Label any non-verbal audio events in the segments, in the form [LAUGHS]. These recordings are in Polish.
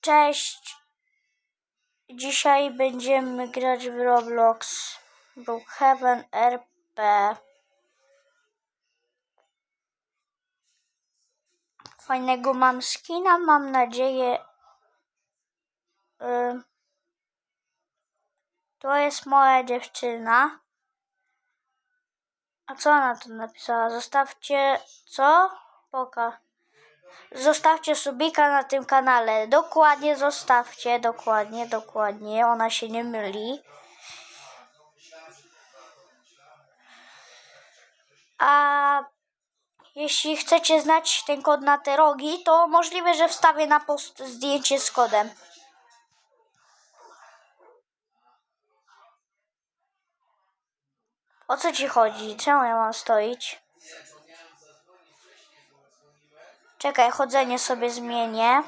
Cześć. Dzisiaj będziemy grać w Roblox. Brookhaven RP. Fajnego mam skina, mam nadzieję. Ym, To jest moja dziewczyna. A co ona tu napisała? Zostawcie co? Poka. Zostawcie subika na tym kanale. Dokładnie zostawcie, dokładnie, dokładnie. Ona się nie myli. A jeśli chcecie znać ten kod na te rogi, to możliwe, że wstawię na post zdjęcie z kodem. O co ci chodzi? Czemu ja mam stoić? Czekaj, chodzenie sobie zmienię.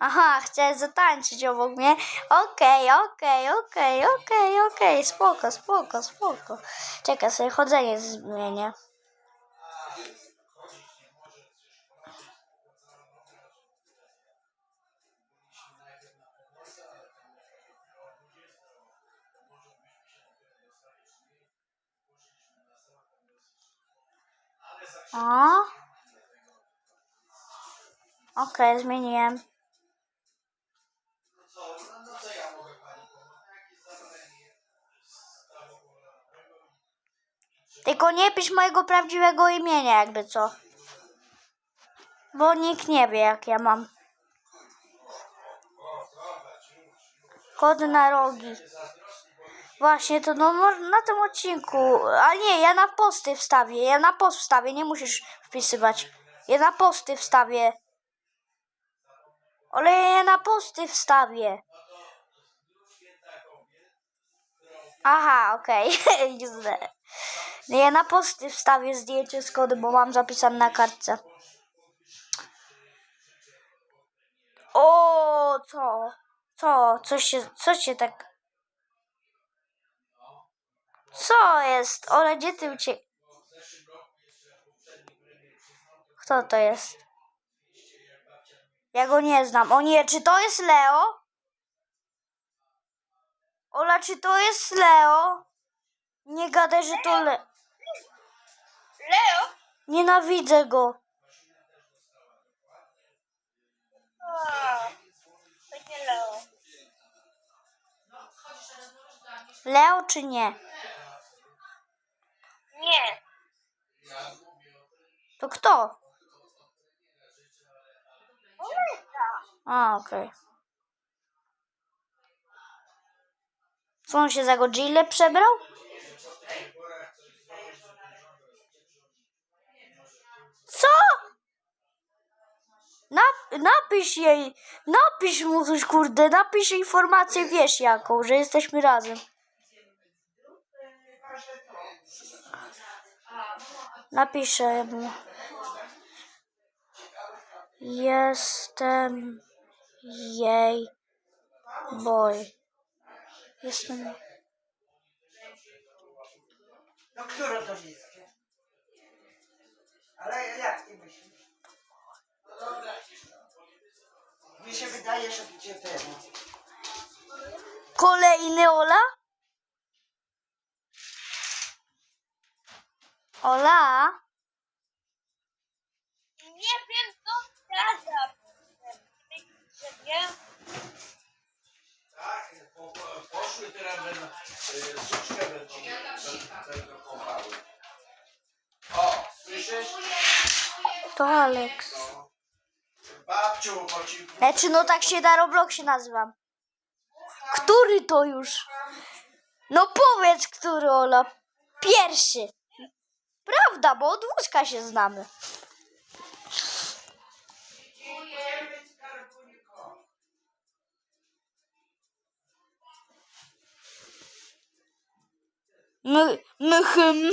Aha, chciałeś zatańczyć obok mnie. Okej, okej, okej, okej, okej, spoko, spoko, spoko. Czekaj, sobie chodzenie zmienię. A? Okej, zmieniłem. Tylko nie pisz mojego prawdziwego imienia, jakby co. Bo nikt nie wie, jak ja mam. Kod na rogi. Właśnie, to no na tym odcinku. A nie, ja na posty wstawię. Ja na post wstawię, nie musisz wpisywać. Ja na posty wstawię. Ale ja na posty wstawię. Aha, okej. [LAUGHS] Źle. No ja na posty wstawię zdjęcie z kodem, bo mam zapisane na kartce. O, co? Co? Co się, co się tak... Co jest? Ole, gdzie ty uciek... Kto to jest? Ja go nie znam. O nie, czy to jest Leo? Ola, czy to jest Leo? Nie gadaj, że to Le... Leo? Nienawidzę go. O, to nie Leo. Leo czy nie? Nie. To kto? A, okej. Co on się za Godzilla przebrał? Co? Nap- napisz jej, napisz mu coś, kurde, napisz informację, wiesz jaką, że jesteśmy razem. Napiszę mu. Jestem jej boy. Jestem. No które to niskie? Ale jak ty myślisz? Mi się wydaje, że będzie ten. Kolejny Ola? Ola? Nie wiem, Nie Tak, po, po, poszły teraz będą y, suczkę będą, będą kąpały. O, słyszysz? To Alex. Babciu, po ci Znaczy, no tak się na Robloxie nazywam. Który to już? No powiedz, który Ola. Pierwszy. Prawda, bo od wózka się znamy. My, mychm.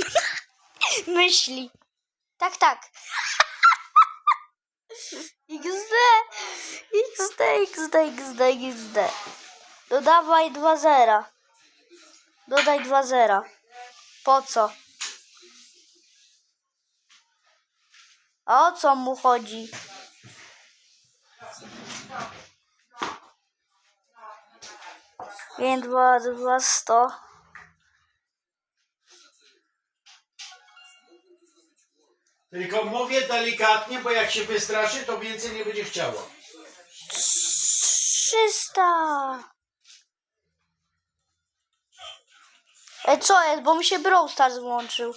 [LAUGHS] Myśli. Tak, tak. [LAUGHS] XD. XD, XD, XD, XD. Dodawaj dwa zera. Dodaj dwa zera. Po co? A o co mu chodzi? Pięć, dwa, dwa, sto. Tylko mówię delikatnie, bo jak się wystraszy, to więcej nie będzie chciało. Trzysta. E, co jest? Bo mi się Brawl Stars włączył.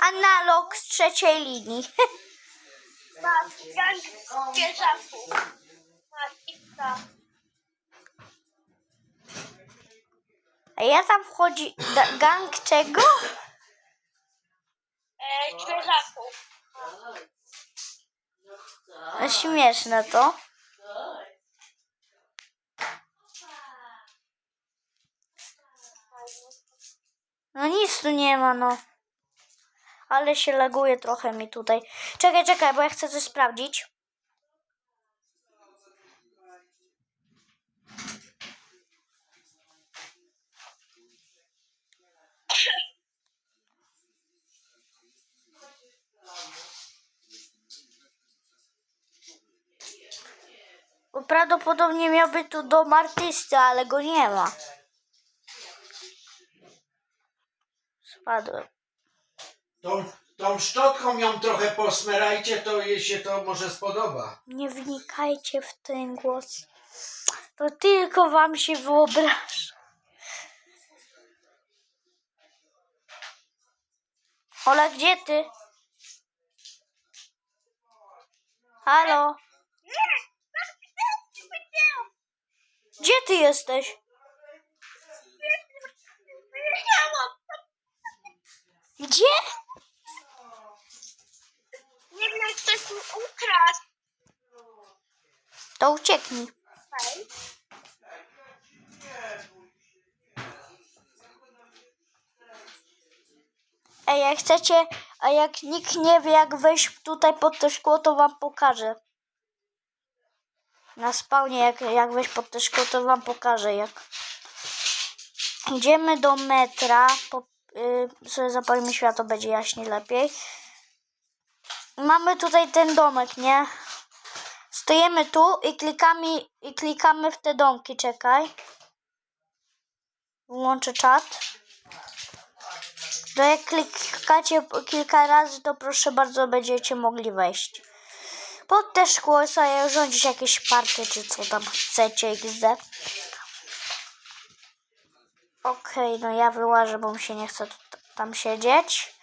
Analog z trzeciej linii. [LAUGHS] Masz gang zwierzaków. Masz. A ja tam wchodzi da- gang czego? E, zwierzaków. No, śmieszne to. No nic tu nie ma, no. Ale się laguje trochę mi tutaj. Czekaj, czekaj, bo ja chcę coś sprawdzić. Bo prawdopodobnie miałby tu dom artysty, ale go nie ma. Spadłem. Tą, tą szczotką ją trochę posmerajcie, to jej się to może spodoba. Nie wnikajcie w ten głos. To tylko wam się wyobraża. Ola, gdzie ty? Halo? Gdzie ty jesteś? Gdzie? Jak ktoś mi ukradł. To ucieknij. Okej. Ej, jak chcecie, a jak nikt nie wie jak wejść tutaj pod to szkło, to wam pokażę. Na spawnie jak, jak wejść pod to szkło, to wam pokażę jak. Idziemy do metra, po, y, sobie zapalimy światło, będzie jaśniej lepiej. Mamy tutaj ten domek, nie? Stoimy tu i klikamy, i klikamy w te domki, czekaj. Włączę czat. To jak klikacie kilka razy, to proszę bardzo będziecie mogli wejść. Pod te szkło sobie urządzić jakieś party, czy co tam chcecie, XD. Okej, no ja wyłażę, bo mi się nie chce tam siedzieć.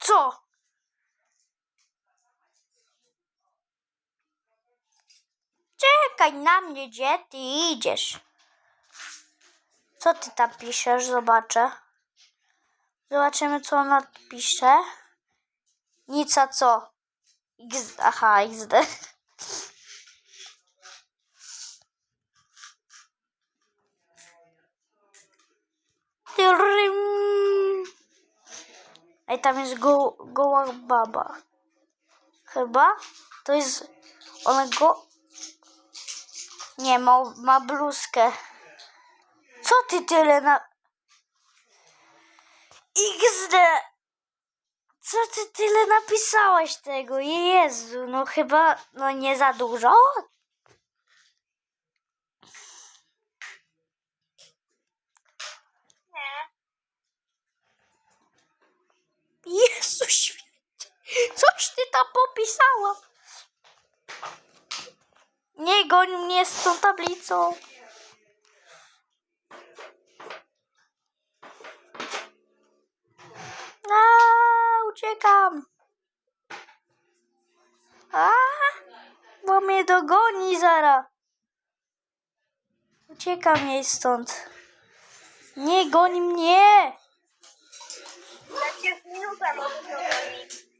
Co? Czekaj na mnie, gdzie ty idziesz? Co ty tam piszesz? Zobaczę. Zobaczymy, co ona pisze. Nic, a co? X, aha, XD. Ej, tam jest go, goła baba. Chyba? To jest... Ona go... Nie, ma, ma bluzkę. Co ty tyle na... XD! Co ty tyle napisałaś tego? Jezu, no chyba, no nie za dużo? Jezu święty, coś ty tam popisała. Nie goń mnie z tą tablicą. A, uciekam. A, bo mnie dogoni zara. Uciekam jej stąd. Nie goń mnie. Minuta.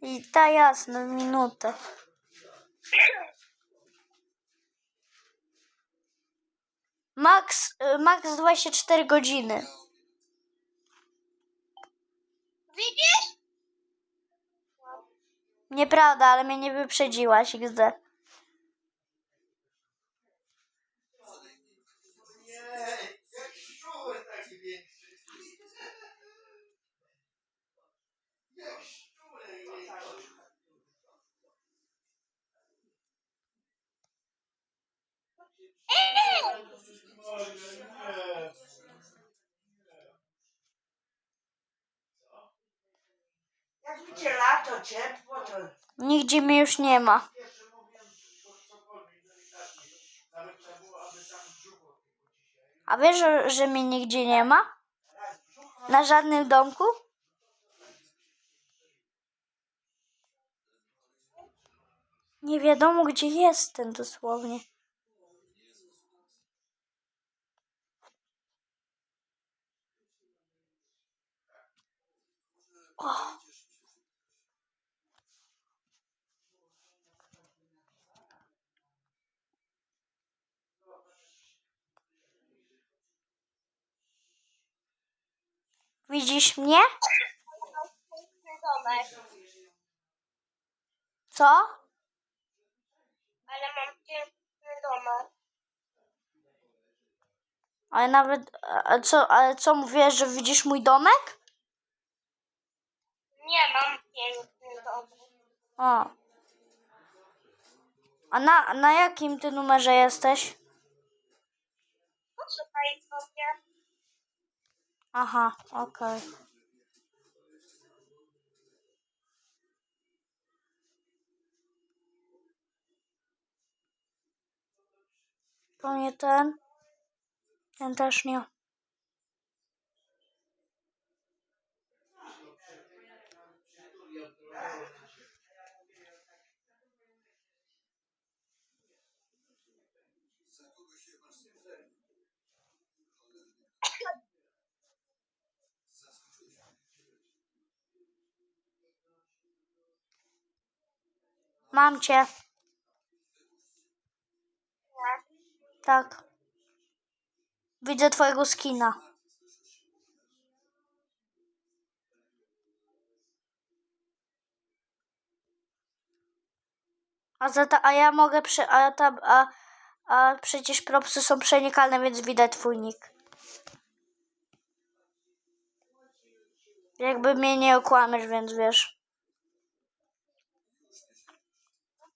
I ta jasno, minutę. [COUGHS] Max, y, max 24 godziny. Widzisz? Nieprawda, ale mnie nie wyprzedziłaś, XD. Nie, jak będzie lato, ciepło, to Nigdzie mnie już nie ma. A wiesz, że, że mnie nigdzie nie ma? Na żadnym domku? Nie wiadomo, gdzie jestem dosłownie. Widzisz mnie? Piękny domek, Co? ale mam piękny domek. Ale nawet, a co, ale co mówisz, że widzisz mój domek? Nie mam piękny domek. O. A na, na jakim ty numerze jesteś? Poczekaj sobie. Aha, okej. To nie ten. Ten też nie. Mam cię. Tak. Widzę twojego skina. A, za ta, a ja mogę przy, a, ta, a, a przecież propsy są przenikalne, więc widać twój nick. Jakby mnie nie okłamiesz, więc wiesz.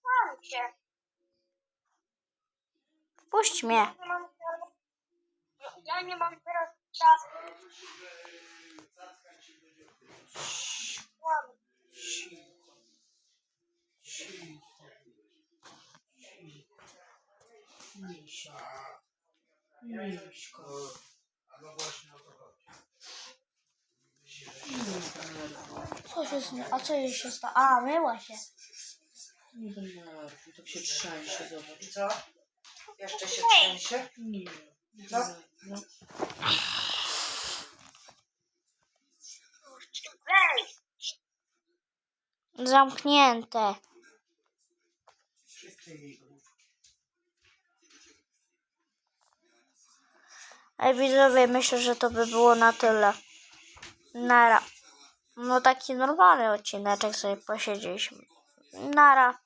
Mam cię. Puść mnie. Ja nie mam teraz czasu. Mam. A no właśnie o to chodzi. Co się stało? A co się stało? A, myła się. Nie denerwuj, tak się trzęsie, zobacz. i co? Jeszcze się trzęsie? Nie. Co? No. Zamknięte. Ej, widzowie, myślę, że to by było na tyle. Nara. No taki normalny odcineczek sobie posiedzieliśmy. Nara.